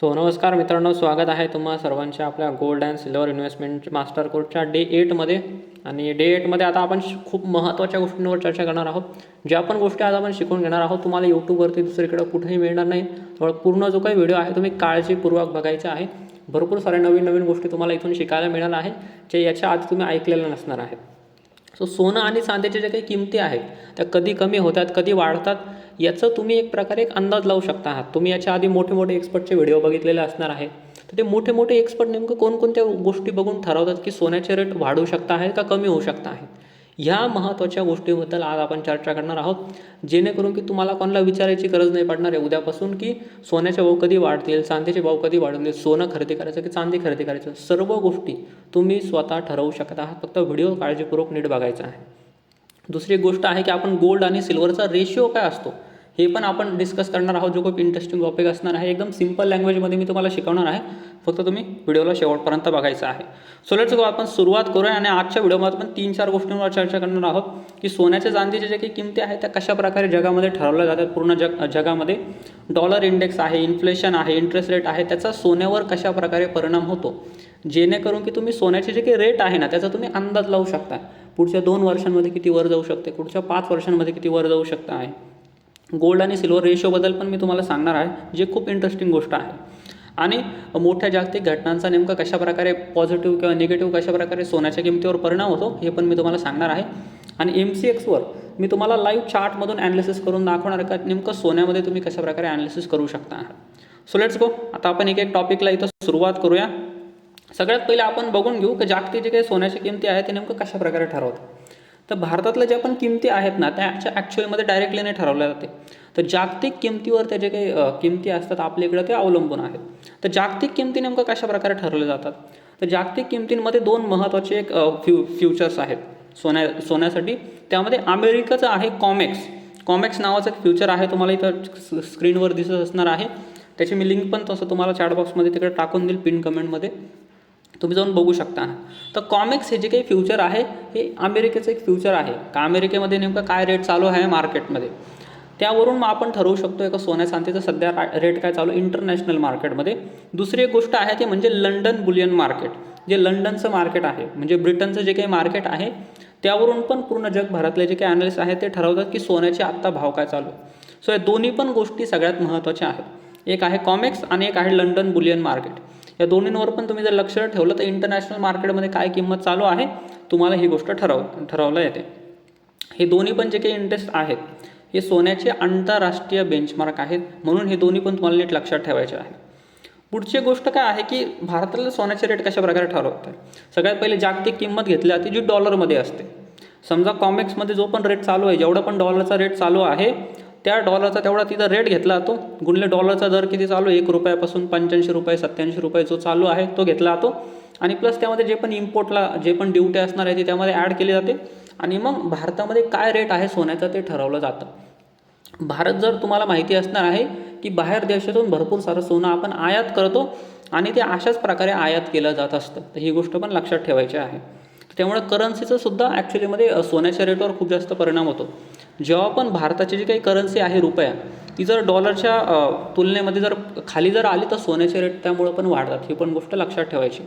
So नमस्कार मित्रांनो स्वागत आहे तुम्हा सर्वांच्या आपल्या gold and silver investment master कोर्सच्या डे एटमध्ये आणि डे एटमध्ये आता आपण श- खूप महत्त्वाच्या गोष्टींवर चर्चा करणार आहोत. ज्या पण गोष्टी आज आपण शिकून घेणार आहोत तुम्हाला यूट्यूबवरती दुसरीकडे कुठेही मिळणार नाही. पूर्ण जो काही व्हिडिओ आहे तुम्ही काळजीपूर्वक बघायचा आहे. भरपूर साऱ्या नवीन नवीन गोष्टी तुम्हाला इथून शिकायला मिळणार आहे जे याच्या आधी तुम्ही ऐकलेलं नसणार आहे. सो सोनं आणि चांदीच्या ज्या काही किमती आहेत त्या कधी कमी होतात कधी वाढतात याचं तुम्ही एक प्रकारे एक अंदाज लावू शकता आहात. तुम्ही याच्या आधी मोठे मोठे एक्सपर्टचे व्हिडिओ बघितलेले असणार आहे. तर ते मोठे मोठे एक्सपर्ट नेमकं कोणकोणत्या गोष्टी बघून ठरवतात की सोन्याचे रेट वाढू शकता आहेत का कमी होऊ शकता आहे? ह्या महत्त्वाच्या गोष्टीबद्दल आज आपण चर्चा करणार आहोत. जेणेकरून की तुम्हाला कोणाला विचारायची गरज नाही पडणार आहे. उद्यापासून की सोन्याचे भाव कधी वाढतील चांदीचे भाव कधी वाढतील सोनं खरेदी करायचं की चांदी खरेदी करायचं सर्व गोष्टी तुम्ही स्वतः ठरवू शकता आहात. फक्त व्हिडिओ काळजीपूर्वक नीट बघायचा आहे. दुसरी गोष्ट आहे की आपण गोल्ड आणि सिल्वरचा रेशिओ काय असतो? हे पण आपण डिस्कस करणार आहोत जो खूप इंटरेस्टिंग टॉपिक असणार आहे. एकदम सिंपल लँग्वेजमध्ये मी तुम्हाला शिकवणार आहे. फक्त तुम्ही व्हिडिओला शेवटपर्यंत बघायचं आहे. सो लेट्स गो आपण सुरुवात करूया आणि आजच्या व्हिडिओमध्ये आपण तीन चार गोष्टींवर चर्चा करणार आहोत. की सोन्याच्या चांदीच्या ज्या काही किमती आहेत त्या कशा प्रकारे जगामध्ये ठरवल्या जातात? पूर्ण जग जगामध्ये डॉलर इंडेक्स आहे इन्फ्लेशन आहे इंटरेस्ट रेट आहे त्याचा सोन्यावर कशा प्रकारे परिणाम होतो? जेणेकरून की तुम्ही सोन्याचे जे काही रेट आहे ना त्याचा तुम्ही अंदाज लावू शकता. पुढच्या दोन वर्षांमध्ये किती वर जाऊ शकते? पुढच्या पाच वर्षांमध्ये किती वर जाऊ शकता आहे? गोल्ड आणि सिल्वर रेशोबद्दल पण मी तुम्हाला सांगणार आहे जे खूप इंटरेस्टिंग गोष्ट आहे. आणि मोठ्या जागतिक घटनांचा नेमका कशाप्रकारे पॉझिटिव्ह किंवा निगेटिव्ह कशाप्रकारे सोन्याच्या किमतीवर परिणाम होतो हे पण मी तुम्हाला सांगणार आहे. आणि एम सी एक्सवर मी तुम्हाला लाईव्ह चार्टमधून ॲनालिसिस करून दाखवणार का नेमकं सोन्यामध्ये तुम्ही कशाप्रकारे ॲनालिसिस करू शकता. सो लेट्स गो आता आपण एक एक टॉपिकला इथं सुरुवात करूया. सगळ्यात पहिले आपण बघून घेऊ की जागतिक जे काही सोन्याच्या किमती आहेत ते नेमकं कशाप्रकारे ठरवतात. तर भारतातल्या ज्या पण किमती आहेत ना त्या ॲक्च्युअलमध्ये डायरेक्टली नाही ठरवल्या जाते तर जागतिक किमतीवर त्या जे काही किमती असतात आपल्या इकडं ते अवलंबून आहेत. तर जागतिक किमती नेमकं कशा प्रकारे ठरवल्या जातात? तर जागतिक किमतींमध्ये दोन महत्त्वाचे एक फ्यू फ्युचर्स आहेत. सोन्या सोन्यासाठी. त्यामध्ये अमेरिकेचं आहे कॉमेक्स कॉमेक्स नावाचं एक फ्युचर आहे तुम्हाला इथं स्क्रीनवर दिसत असणार आहे. त्याची मी लिंक पण तसं तुम्हाला चॅटबॉक्समध्ये तिकडे टाकून देईल पिन कमेंटमध्ये तुम्ही जाऊन बघू शकता तर कॉमिक्स हे जे काही फ्युचर आहे हे अमेरिकेचं एक फ्युचर आहे. का अमेरिकेमध्ये नेमकं काय रेट चालू आहे मार्केटमध्ये त्यावरून मग आपण ठरवू शकतो एका सोन्या चांदीचं सध्या रेट काय चालू आहे इंटरनॅशनल मार्केटमध्ये दुसरी एक गोष्ट आहे ती म्हणजे लंडन बुलियन मार्केट जे लंडनचं मार्केट आहे. म्हणजे ब्रिटनचं जे काही मार्केट आहे त्यावरून पण पूर्ण जगभरातले जे काही अनालिस्ट आहेत ते ठरवतात की सोन्याचे आत्ता भाव काय चालू आहे. सो या दोन्ही पण गोष्टी सगळ्यात महत्त्वाच्या आहेत. एक आहे कॉमिक्स आणि एक आहे लंडन बुलियन मार्केट या दोन्हींवर पण तुम्ही जर लक्ष ठेवलं तर इंटरनॅशनल मार्केटमध्ये काय किंमत चालू आहे तुम्हाला ही गोष्ट ठरव ठरवलं येते. हे दोन्ही पण जे काही इंटरेस्ट आहेत हे सोन्याचे आंतरराष्ट्रीय बेंचमार्क आहेत म्हणून हे दोन्ही पण तुम्हाला नीट लक्षात ठेवायचे आहे. पुढची गोष्ट काय आहे की भारतातले सोन्याचे रेट कशा प्रकारे ठरवतात? सगळ्यात पहिले जागतिक किंमत घेतली जाते जी डॉलरमध्ये असते. समजा कॉमिक्समध्ये जो पण रेट चालू आहे जेवढा पण डॉलरचा रेट चालू आहे त्या डॉलरचा तेवढा तिथं रेट घेतला जातो गुणले डॉलरचा दर किती चालू आहे? एक रुपयापासून पंच्याऐंशी रुपये सत्याऐंशी रुपये जो चालू आहे तो घेतला जातो आणि प्लस त्यामध्ये जे पण इम्पोर्टला जे पण ड्युटी असणार आहे ती त्यामध्ये ॲड केली जाते. आणि मग भारतामध्ये काय रेट आहे सोन्याचं? ते ठरवलं जातं. भारत जर तुम्हाला माहिती असणार आहे की बाहेर देशातून भरपूर सारं सोनं आपण आयात करतो आणि ते अशाच प्रकारे आयात केलं जात असतं. तर ही गोष्ट पण लक्षात ठेवायची आहे. त्यामुळे करन्सीचं सुद्धा ॲक्च्युलीमध्ये सोन्याच्या रेटवर खूप जास्त परिणाम होतो. जेव्हा पण भारताची जी काही करन्सी आहे रुपया ती जर डॉलरच्या तुलनेमध्ये जर खाली जर आली तर सोन्याचे रेट त्यामुळं पण वाढतात. ही पण गोष्ट लक्षात ठेवायची.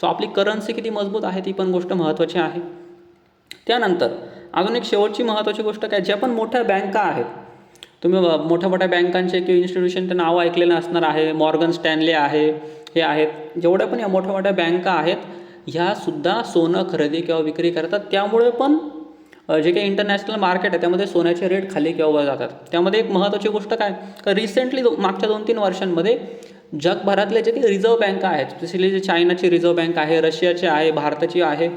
सो आपली करन्सी किती मजबूत आहे ती पण गोष्ट महत्त्वाची आहे. त्यानंतर अजून एक शेवटची महत्त्वाची गोष्ट काय? ज्या पण मोठ्या बँका आहेत तुम्ही मोठ्या मोठ्या बँकांचे किंवा इन्स्टिट्यूशनचे नावं ऐकलेलं असणार आहे मॉर्गन स्टॅनले आहे हे आहेत. जेवढ्या पण या मोठ्या मोठ्या बँका आहेत ह्यासुद्धा सोनं खरेदी किंवा विक्री करतात. त्यामुळे पण जे काही इंटरनॅशनल मार्केट आहे त्यामध्ये सोन्याचे रेट खाली किंवा वर जातात. त्यामध्ये एक महत्त्वाची गोष्ट काय? तर रिसेंटली मागच्या दोन तीन वर्षांमध्ये जगभरातले जे काही रिझर्व्ह बँका आहेत स्पेशली जे चायनाची रिझर्व्ह बँक आहे रशियाची आहे भारताची आहे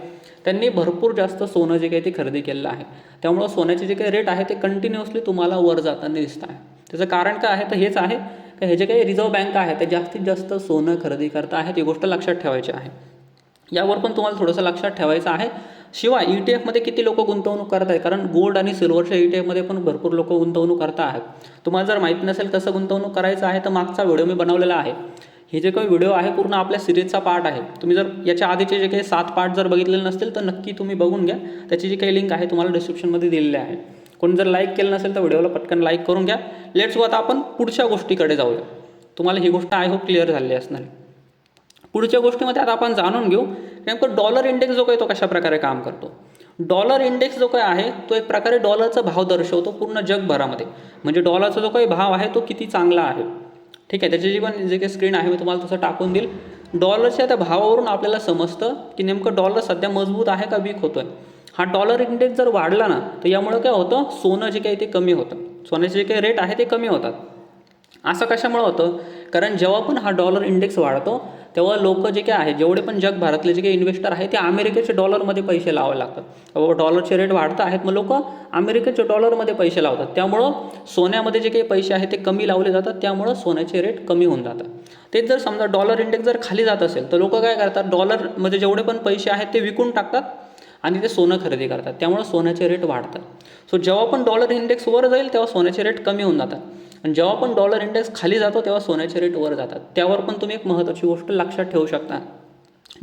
त्यांनी भरपूर जास्त सोनं जे काही ते खरेदी केलेलं आहे. त्यामुळं सोन्याचे जे काही रेट आहे ते कंटिन्युअसली तुम्हाला वर जाताना दिसत आहे. त्याचं कारण काय आहे? तर हेच आहे का हे जे काही रिझर्व्ह बँक आहे ते जास्तीत जास्त सोनं खरेदी करत आहेत ही गोष्ट लक्षात ठेवायची आहे. यावर पण तुम्हाला थोडंसं लक्षात ठेवायचं आहे. शिवाय ई टी एफमध्ये किती लोक गुंतवणूक करत आहेत कारण गोल्ड आणि सिल्वरच्या ई टी एफमध्ये पण भरपूर लोक गुंतवणूक करत आहेत. तुम्हाला जर माहीत नसेल कसं गुंतवणूक करायचं आहे तर मागचा व्हिडिओ मी बनवलेला आहे. हे जे काही व्हिडिओ आहे पूर्ण आपल्या सिरीजचा पार्ट आहे. तुम्ही जर याच्या आधीचे जे काही सात पार्ट जर बघितलेले नसतील तर नक्की तुम्ही बघून घ्या. त्याची जी काही लिंक आहे तुम्हाला डिस्क्रिप्शनमध्ये दिलेली आहे. कोणी जर लाईक केलं नसेल तर व्हिडिओला पटकन लाईक करून घ्या. लेट्स गो आता आपण पुढच्या गोष्टीकडे जाऊया. तुम्हाला ही गोष्ट आय होप क्लिअर झालेली असणार. आहे पुढच्या गोष्टीमध्ये आता आपण जाणून घेऊ नेमकं डॉलर इंडेक्स जो काही तो कशा प्रकारे काम करतो? डॉलर इंडेक्स जो काय आहे तो एक प्रकारे डॉलरचा भाव दर्शवतो पूर्ण जगभरामध्ये. म्हणजे डॉलरचा जो काही भाव आहे तो किती चांगला आहे? ठीक आहे त्याची जी पण जे काही स्क्रीन आहे मी तुम्हाला तसं टाकून देईल. डॉलरच्या त्या भावावरून आपल्याला समजतं की नेमकं डॉलर सध्या मजबूत आहे का वीक होतोय? हा डॉलर इंडेक्स जर वाढला ना तर यामुळं काय होतं? सोनं जे काही ते कमी होतं. सोन्याचे जे काही रेट आहे ते कमी होतात. असं कशामुळं होतं? कारण जेव्हा पण हा डॉलर इंडेक्स वाढतो तेव्हा लोक जे काय आहे जेवढे पण जगभरातले जे काही इन्व्हेस्टर आहेत ते अमेरिकेचे डॉलरमध्ये पैसे लावावे लागतात. बाबा डॉलरचे रेट वाढत आहेत मग लोक अमेरिकेचे डॉलरमध्ये पैसे लावतात. त्यामुळं सोन्यामध्ये जे काही पैसे आहेत ते कमी लावले जातात. त्यामुळं सोन्याचे रेट कमी होऊन जातात. तेच जर समजा डॉलर इंडेक्स जर खाली जात असेल तर लोक काय करतात? डॉलरमध्ये जेवढे पण पैसे आहेत ते विकून टाकतात. आणि ते सोनं खरेदी करतात. त्यामुळं सोन्याचे रेट वाढतात. सो जेव्हा पण डॉलर इंडेक्स वर जाईल तेव्हा सोन्याचे रेट कमी होऊन जातात. आणि जेव्हा पण डॉलर इंडेक्स खाली जातो तेव्हा सोन्याचे रेट वर जातात. त्यावर पण तुम्ही एक महत्त्वाची गोष्ट लक्षात ठेवू शकता.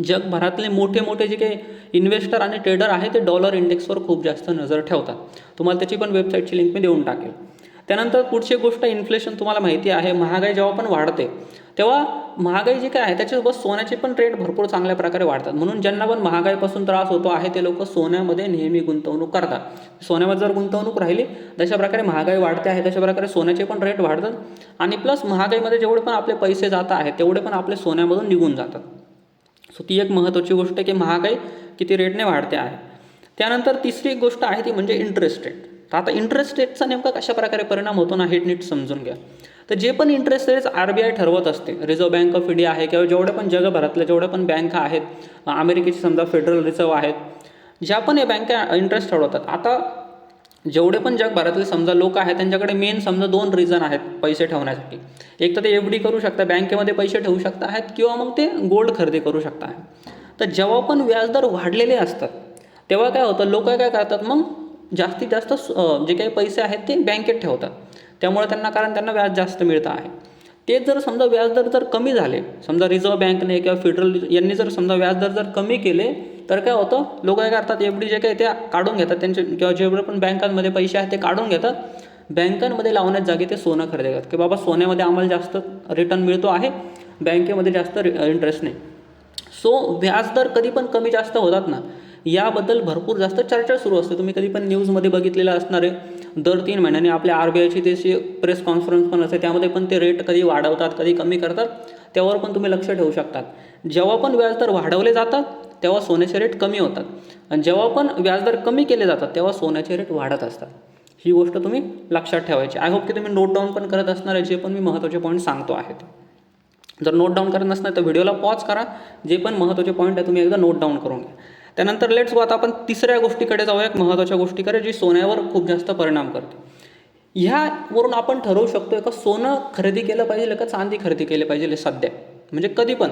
जगभरातले मोठे मोठे जे काही इन्व्हेस्टर आणि ट्रेडर आहे ते डॉलर इंडेक्सवर खूप जास्त नजर ठेवतात. तुम्हाला त्याची पण वेबसाईटची लिंक मी देऊन टाकेल. त्यानंतर पुढची गोष्ट इन्फ्लेशन तुम्हाला माहिती आहे महागाई जेव्हा पण वाढते तेव्हा महागाई जी काय आहे त्याच्यासोबत सोन्याचे पण रेट भरपूर चांगल्या प्रकारे वाढतात. म्हणून ज्यांना पण महागाईपासून त्रास होतो आहे ते लोक सोन्यामध्ये नेहमी गुंतवणूक करतात. सोन्यामध्ये जर गुंतवणूक राहिली तशा प्रकारे महागाई वाढते आहे तशा प्रकारे सोन्याचे पण रेट वाढतात आणि प्लस महागाईमध्ये जेवढे पण आपले पैसे जात आहेत तेवढे पण आपले सोन्यामधून निघून जातात. सो ती एक महत्त्वाची गोष्ट आहे की महागाई किती रेटने वाढते आहे. त्यानंतर तिसरी एक गोष्ट आहे ती म्हणजे इंटरेस्ट रेट तर आता इंटरेस्ट रेटचा नेमका कशा प्रकारे परिणाम होतो ना हे नीट समजून घ्या. तर जे पण interest rates R B I ठरवत असते रिझर्व्ह बँक ऑफ इंडिया आहे किंवा जेवढे पण जगभरातल्या जेवढ्या पण बँका आहेत अमेरिकेची समजा फेडरल रिझर्व्ह आहेत ज्या पण या बँका इंटरेस्ट ठरवतात. आता जेवढे पण जगभरातले समजा लोक आहेत त्यांच्याकडे मेन समजा दोन रिझन आहेत पैसे ठेवण्यासाठी. एक तर ते एफ डी करू शकता बँकेमध्ये पैसे ठेवू शकता आहेत किंवा मग ते गोल्ड खरेदी करू शकता आहेत. तर जेव्हा पण व्याजदर वाढलेले असतात तेव्हा काय होतं? लोक काय करतात मग? जास्तीत जास्त जे काही पैसे आहेत ते बँकेत ठेवतात. त्यामुळे त्यांना कारण त्यांना व्याज जास्त मिळतं आहे. तेच जर समजा व्याजदर जर कमी झाले समजा रिझर्व्ह बँकने किंवा फेडरल यांनी जर समजा व्याजदर जर कमी केले तर काय होतं? लोक काय करतात? एफ डी जे काही त्या काढून घेतात त्यांचे किंवा जेवढे पण बँकांमध्ये पैसे आहेत ते काढून घेतात. बँकांमध्ये लावण्यात जागी ते सोनं खरेदी करतात. की बाबा सोन्यामध्ये आम्हाला जास्त रिटर्न मिळतो आहे बँकेमध्ये जास्त इंटरेस्ट नाही. सो व्याजदर कधी पण कमी जास्त होतात ना याबद्दल भरपूर जास्त चर्चा सुरू असते. तुम्ही कधी पण न्यूजमध्ये बघितलेलं असणार आहे. दर तीन महिन्याने आपल्या आर बी आयची त्याची प्रेस कॉन्फरन्स पण असते. त्यामध्ये पण ते रेट कधी वाढवतात कधी कमी करतात त्यावर पण तुम्ही लक्ष ठेवू शकतात जेव्हा पण व्याजदर वाढवले जातात तेव्हा सोन्याचे रेट कमी होतात. आणि जेव्हा पण व्याजदर कमी केले जातात तेव्हा सोन्याचे रेट वाढत असतात. ही गोष्ट तुम्ही लक्षात ठेवायची. आय होप की तुम्ही नोट डाऊन पण करत असणार आहे जे पण मी महत्त्वाचे पॉईंट सांगतो आहेत. जर नोट डाऊन करत नसणार तर व्हिडिओला पॉज करा. जे पण महत्त्वाचे पॉईंट आहे तुम्ही एकदा नोट डाऊन करून घ्या. त्यानंतर लेट्स गो आता आपण तिसऱ्या गोष्टीकडे जाऊया एक महत्त्वाच्या गोष्टीकडे जी सोन्यावर खूप जास्त परिणाम करते. ह्यावरून आपण ठरवू शकतो का सोनं खरेदी केलं पाहिजे का चांदी खरेदी केली पाहिजे सध्या? म्हणजे कधी पण.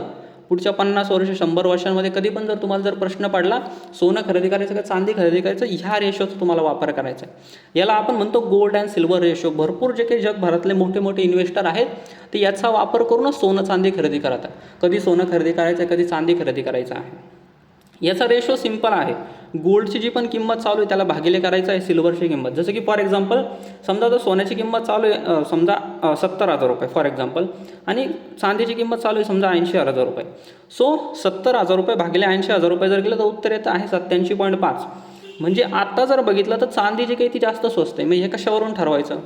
पुढच्या पन्नास वर्ष शंभर वर्षांमध्ये कधी पण जर तुम्हाला जर प्रश्न पडला सोनं खरेदी करायचं का चांदी खरेदी करायचं ह्या रेशोचा तुम्हाला वापर करायचा आहे. याला आपण म्हणतो गोल्ड अँड सिल्वर रेशो भरपूर जे काही जगभरातले मोठे मोठे इन्व्हेस्टर आहेत ते याचा वापर करूनच सोनं चांदी खरेदी करत आहे कधी सोनं खरेदी करायचं आहे कधी चांदी खरेदी करायचं आहे. याचा रेशो सिंपल आहे. गोल्डची जी पण किंमत चालू आहे त्याला भागिले करायचं आहे सिल्वरची किंमत. जसं की फॉर एक्झाम्पल समजा तर सोन्याची किंमत चालू आहे समजा सत्तर हजार रुपये फॉर एक्झाम्पल आणि चांदीची किंमत चालू आहे समजा ऐंशी हजार रुपये. सो सत्तर हजार रुपये भागिले ऐंशी हजार रुपये जर गेलं तर उत्तर येतं आहे सत्याऐंशी पॉईंट पाच. म्हणजे आत्ता जर बघितलं तर चांदी जी काही ती जास्त स्वस्त आहे? मग हे कशावरून ठरवायचं?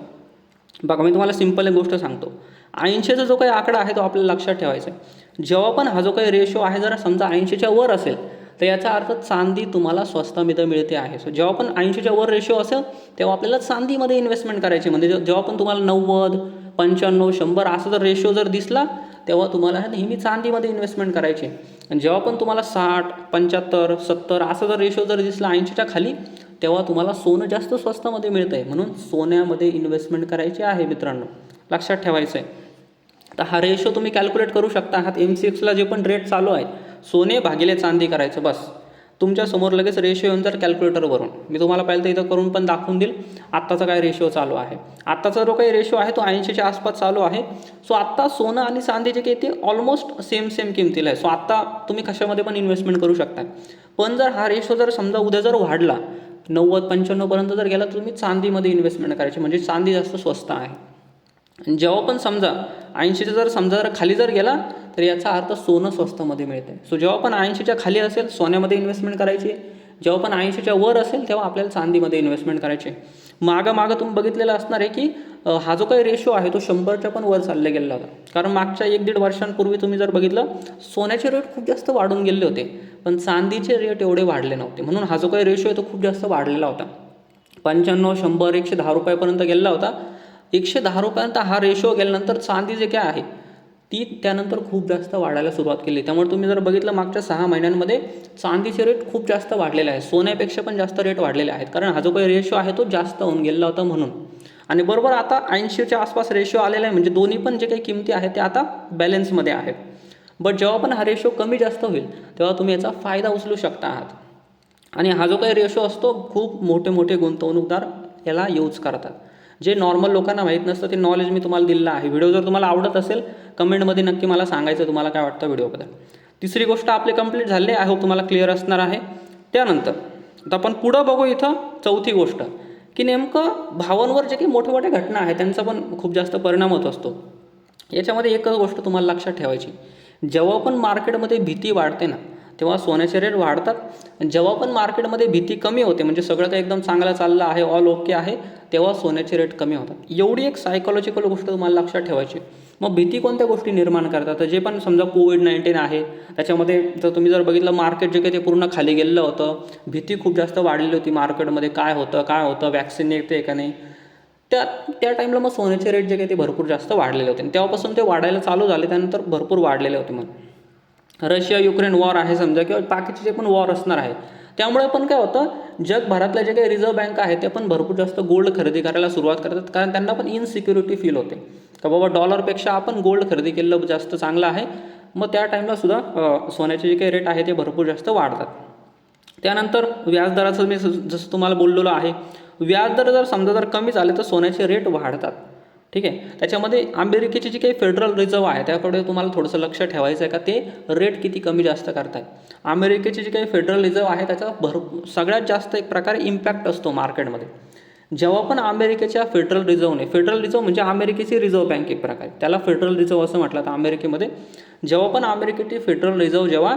बघा मी तुम्हाला सिंपल एक गोष्ट सांगतो. ऐंशीचा जो काही आकडा आहे तो आपल्याला लक्षात ठेवायचा आहे. जेव्हा पण हा जो काही रेशो आहे जर समजा ऐंशीच्या वर असेल तर याचा अर्थ चांदी तुम्हाला स्वस्तामध्ये मिळते आहे. सो जेव्हा पण ऐंशीच्या वर रेशो असेल तेव्हा आपल्याला चांदीमध्ये इन्व्हेस्टमेंट करायची म्हणजे जेव्हा पण तुम्हाला नव्वद पंच्याण्णव शंभर असा जर रेशो जर दिसला तेव्हा तुम्हाला नेहमी चांदीमध्ये इन्व्हेस्टमेंट करायची आणि जेव्हा पण तुम्हाला साठ पंच्याहत्तर सत्तर असा जर रेशो जर दिसला ऐंशीच्या खाली तेव्हा तुम्हाला सोनं जास्त स्वस्तामध्ये मिळतं आहे. म्हणून सोन्यामध्ये इन्व्हेस्टमेंट करायची आहे मित्रांनो. लक्षात ठेवायचं आहे तर हा रेशो तुम्ही कॅल्क्युलेट करू शकता. आहात एम सी एक्सला जे पण रेट चालू आहे सोने भागिले चांदी करायचं बस. तुमच्यासमोर लगेच रेशिओ येऊन जर कॅल्क्युलेटरवरून मी तुम्हाला पहिलं तर इथं करून पण दाखवून देईल. आत्ताचा काय रेशिओ चालू आहे? आत्ताचा जो काही रेशिओ आहे तो ऐंशीच्या आसपास चालू आहे. सो आत्ता सोनं आणि चांदी जे काही ते ऑलमोस्ट सेम सेम किमतीला आहे. सो आत्ता तुम्ही कशामध्ये पण इन्व्हेस्टमेंट करू शकता. पण जर हा रेशो जर समजा उद्या जर वाढला नव्वद पंच्याण्णवपर्यंत जर गेला तर तुम्ही चांदीमध्ये इन्व्हेस्टमेंट करायची. म्हणजे चांदी जास्त स्वस्त आहे. जेव्हा पण समजा ऐंशीचा जर समजा जर खाली जर गेला तर याचा अर्थ सोनं स्वस्तमध्ये मिळते सो जेव्हा पण ऐंशीच्या खाली असेल सोन्यामध्ये इन्व्हेस्टमेंट करायची. जेव्हा पण ऐंशीच्या वर असेल तेव्हा आपल्याला चांदीमध्ये इन्व्हेस्टमेंट करायची. मागं मागं तुम्ही बघितलेलं असणार आहे की हा जो काही रेशो आहे तो शंभरच्या पण वर चालले गेलेला होता. कारण मागच्या एक दीड वर्षांपूर्वी तुम्ही जर बघितलं सोन्याचे रेट खूप जास्त वाढून गेले होते. पण चांदीचे रेट एवढे वाढले नव्हते. म्हणून हा जो काही रेशो आहे तो खूप जास्त वाढलेला होता. पंच्याण्णव शंभर एकशे दहा रुपयापर्यंत गेलेला होता. एकशे दहा रुपयापर्यंत हा रेशो गेल्यानंतर चांदी जे काय आहे ती त्यानंतर खूप जास्त वाढायला सुरुवात केली. त्यामुळे तुम्ही जर बघितलं मागच्या सहा महिन्यांमध्ये चांदीचे रेट खूप जास्त वाढलेले आहेत. सोन्यापेक्षा पण जास्त रेट वाढलेले आहेत. कारण हा जो काही रेशो आहे तो जास्त होऊन गेलेला होता म्हणून. आणि बरोबर आता ऐंशीच्या आसपास रेशो आलेला आहे. म्हणजे दोन्ही पण जे काही किमती आहेत ते आता बॅलन्समध्ये आहेत. बट जेव्हा पण हा रेशो कमी जास्त होईल तेव्हा तुम्ही याचा फायदा उचलू शकता आहात. आणि हा जो काही रेशो असतो खूप मोठे मोठे गुंतवणूकदार याला यूज करतात. जे नॉर्मल लोकांना माहीत नसतं ते नॉलेज मी तुम्हाला दिलेलं आहे. व्हिडिओ जर तुम्हाला आवडत असेल कमेंटमध्ये नक्की मला सांगायचं तुम्हाला काय वाटतं व्हिडिओबद्दल तिसरी गोष्ट आपले कंप्लीट झाले. आय होप तुम्हाला क्लिअर असणार आहे. त्यानंतर आता आपण पुढं बघू इथं चौथी गोष्ट की नेमकं भावांवर जे काही मोठे मोठे घटना आहेत त्यांचा पण खूप जास्त परिणाम होत असतो. याच्यामध्ये एकच गोष्ट तुम्हाला लक्षात ठेवायची. जेव्हा पण मार्केटमध्ये भीती वाढते ना तेव्हा सोन्याचे रेट वाढतात. जेव्हा पण मार्केटमध्ये भीती कमी होते म्हणजे सगळं काही एकदम चांगलं चाललं आहे ऑल ओके आहे तेव्हा सोन्याचे रेट कमी होतात. एवढी एक सायकोलॉजिकल गोष्ट तुम्हाला लक्षात ठेवायची. मग भीती कोणत्या गोष्टी निर्माण करतात? तर जे पण समजा कोविड नाईन्टीन आहे त्याच्यामध्ये जर तुम्ही जर बघितलं मार्केट जे काही ते पूर्ण खाली गेलेलं होतं. भीती खूप जास्त वाढलेली होती मार्केटमध्ये. काय होतं काय होतं वॅक्सिन येते का नाही? त्या त्या टाईमला मग सोन्याचे रेट जे काही ते भरपूर जास्त वाढलेले होते. तेव्हापासून ते वाढायला चालू झाले त्यानंतर भरपूर वाढलेले होते मग. रशिया युक्रेन वॉर आहे समजा किंवा बाकीचे जे पण वॉर असणार आहे त्यामुळे पण काय होतं जगभरातल्या जे काही रिझर्व्ह बँक आहे ते पण भरपूर जास्त गोल्ड खरेदी करायला सुरुवात करतात कारण त्यांना पण इनसिक्युरिटी फील होते. का बाबा डॉलरपेक्षा आपण गोल्ड खरेदी केलेलं जास्त चांगलं आहे मग त्या टाईमला सुद्धा सोन्याचे जे काही रेट आहे ते भरपूर जास्त वाढतात. त्यानंतर व्याजदराचं मी जसं तुम्हाला बोललेलो आहे व्याजदर जर समजा जर कमी झाले तर सोन्याचे रेट वाढतात. ठीक आहे? त्याच्यामध्ये अमेरिकेची जी काही फेडरल रिझर्व आहे त्याकडे तुम्हाला थोडंसं लक्ष ठेवायचं आहे का? ते रेट किती कमी जास्त करतायत. अमेरिकेची जी काही फेडरल रिझर्व्ह आहे त्याचा भर सगळ्यात जास्त एक प्रकारे इम्पॅक्ट असतो मार्केटमध्ये जेव्हा पण अमेरिकेच्या फेडरल रिझर्वने फेडरल रिझर्व्ह म्हणजे अमेरिकेची रिझर्व बँक एक प्रकारे. त्याला फेडरल रिझर्व्ह असं म्हटलं तर अमेरिकेमध्ये जेव्हा पण अमेरिकेची फेडरल रिझर्व्ह जेव्हा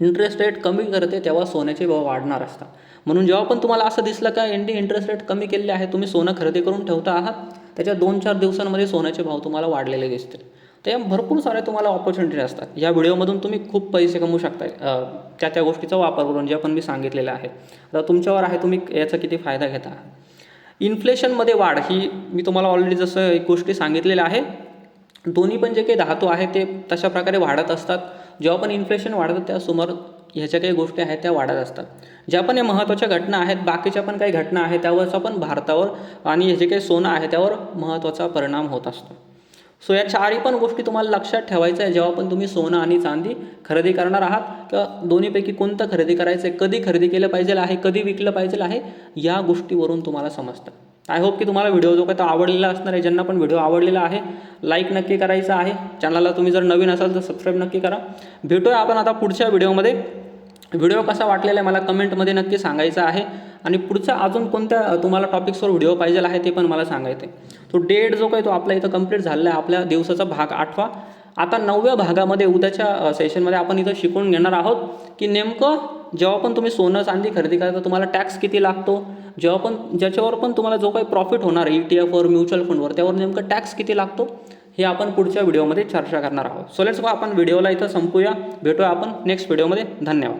इंटरेस्ट रेट कमी करते तेव्हा सोन्याचे भाव वाढणार असतात. म्हणून जेव्हा पण तुम्हाला असं दिसलं का एनडी इंटरेस्ट रेट कमी केलेले आहे तुम्ही सोनं खरेदी करून ठेवता आहात? त्याच्या दोन चार दिवसांमध्ये सोन्याचे भाव तुम्हाला वाढलेले दिसतील. तर या भरपूर साऱ्या तुम्हाला ऑपॉर्च्युनिटी असतात. या व्हिडिओमधून तुम्ही खूप पैसे कमवू शकता त्या त्या गोष्टीचा वापर करून जे पण मी सांगितलेलं आहे आता तुमच्यावर आहे तुम्ही याचा किती फायदा घेता? इन्फ्लेशनमध्ये वाढ ही मी तुम्हाला ऑलरेडी जसं एक गोष्टी सांगितलेल्या आहे. दोन्ही पण जे काही धातू आहे ते तशा प्रकारे वाढत असतात. जेव्हा पण इन्फ्लेशन वाढतं त्या समोर ह्याच्या काही गोष्टी आहेत त्या वाढत असतात. ज्या पण या महत्त्वाच्या घटना आहेत बाकीच्या पण काही घटना आहेत त्यावरचा पण भारतावर आणि हे जे काही सोनं आहे त्यावर महत्त्वाचा परिणाम होत असतो. सो या चारही पण गोष्टी तुम्हाला लक्षात ठेवायचं आहे जेव्हा पण तुम्ही सोनं आणि चांदी खरेदी करणार आहात किंवा दोन्हीपैकी कोणतं खरेदी करायचं आहे कधी खरेदी केलं पाहिजे आहे कधी विकलं पाहिजे आहे या गोष्टीवरून तुम्हाला समजतं. आय होप की तुम्हाला व्हिडिओ जो काय तो आवडलेला असणार आहे ज्यांना पण व्हिडिओ आवडलेला आहे लाईक नक्की करायचा आहे. चॅनलला तुम्ही जर नवीन असाल तर सबस्क्राईब नक्की करा. भेटूया आपण आता पुढच्या व्हिडिओमध्ये. व्हिडिओ कसा वाटलेला आहे मला कमेंटमध्ये नक्की सांगायचा आहे. आणि पुढचा अजून कोणत्या तुम्हाला टॉपिक्सवर व्हिडिओ पाहिजे आहे ते पण मला सांगायचं आहे तो डेट जो काही तो आपला इथं कंप्लीट झालेला आहे आपल्या दिवसाचा भाग आठवा. आता नवव्या भागामध्ये उद्याच्या सेशनमध्ये आपण इथं शिकून घेणार आहोत की नेमकं जेव्हा पण तुम्ही सोनं चांदी खरेदी करता तुम्हाला टॅक्स किती लागतो? जेव्हा पण ज्याच्यावर पण तुम्हाला जो काही प्रॉफिट होणार ई टी एफवर म्युच्युअल फंडवर त्यावर नेमकं टॅक्स किती लागतो? हे आपण पुढच्या व्हिडिओमध्ये चर्चा करणार आहोत. सो लेट्स आपण व्हिडिओला इथं संपूया. भेटूया आपण नेक्स्ट व्हिडिओमध्ये धन्यवाद.